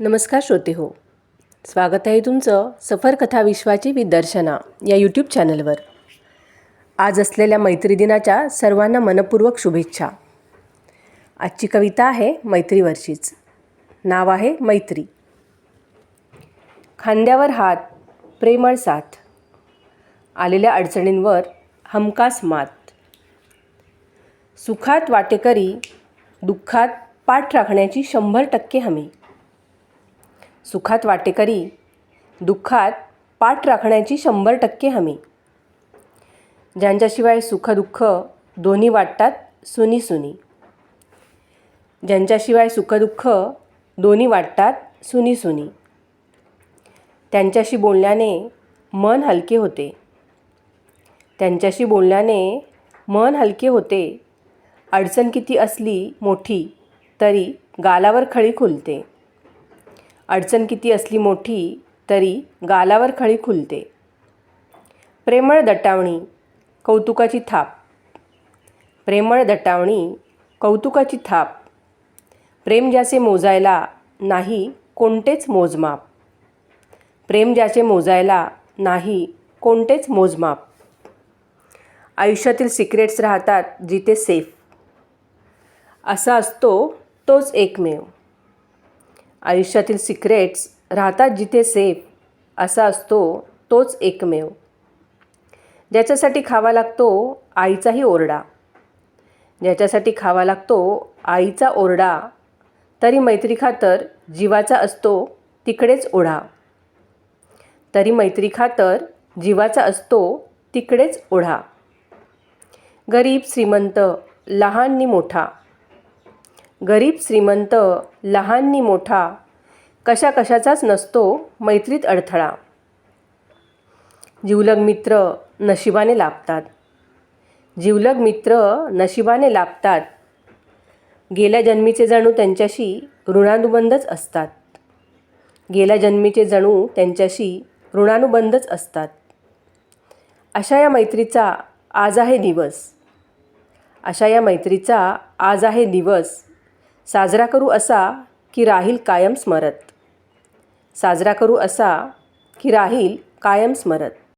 नमस्कार श्रोते हो. स्वागत आहे तुमचं सफर कथा विश्वाची विदर्शना या यूट्यूब चॅनलवर आज असलेल्या मैत्री दिनाच्या सर्वांना मनपूर्वक शुभेच्छा. आजची कविता आहे मैत्रीवरचीच. नाव आहे मैत्री. खांद्यावर हात प्रेमळ साथ. आलेल्या अडचणींवर हमखास मात. सुखात वाटेकरी दुःखात पाठ राखण्याची शंभर टक्के हमी. सुखात वाटेकरी दुःखात पाठ राखण्याची शंभर टक्के हमी. ज्यांच्याशिवाय सुखदुःख दोन्ही वाटतात सुनी सुनी. ज्यांच्याशिवाय सुखदुःख दोन्ही वाटतात सुनी सुनी. त्यांच्याशी बोलण्याने मन हलके होते. त्यांच्याशी बोलण्याने मन हलके होते. अडचण किती असली मोठी तरी गालावर खळी खुलते. अडचण किती असली मोठी तरी गालावर खळी खुलते. प्रेमळ दटावणी कौतुकाची थाप. प्रेमळ दटावणी कौतुकाची थाप. प्रेम ज्याचे मोजायला नाही कोणतेच मोजमाप. प्रेम ज्याचे मोजायला नाही कोणतेच मोजमाप. आयुष्यातील सिक्रेट्स राहतात जिथे सेफ. असा असतो तोच एकमेव. आयुष्यातील सिक्रेट्स राहतात जिथे सेफ असा असतो तोच एकमेव. ज्याच्यासाठी खावा लागतो आईचाही ओरडा. ज्याच्यासाठी खावा लागतो आईचा ओरडा तरी मैत्री खातर जीवाचा असतो तिकडेच ओढा. तरी मैत्री खातर जीवाचा असतो तिकडेच ओढा. गरीब श्रीमंत लहान नि मोठा. गरीब श्रीमंत लहाननी मोठा कशा कशाचाच नसतो मैत्रीत अडथळा. जिवलग मित्र नशिबाने लाभतात. जिवलग मित्र नशिबाने लाभतात. गेल्या जन्मीचे जणू त्यांच्याशी ऋणानुबंधच असतात. गेल्या जन्मीचे जणू त्यांच्याशी ऋणानुबंधच असतात. अशा या मैत्रीचा आज आहे दिवस. अशा या मैत्रीचा आज आहे दिवस. साजरा करू असा की राहील कायम स्मरत. साजरा करू असा की राहील कायम स्मरत.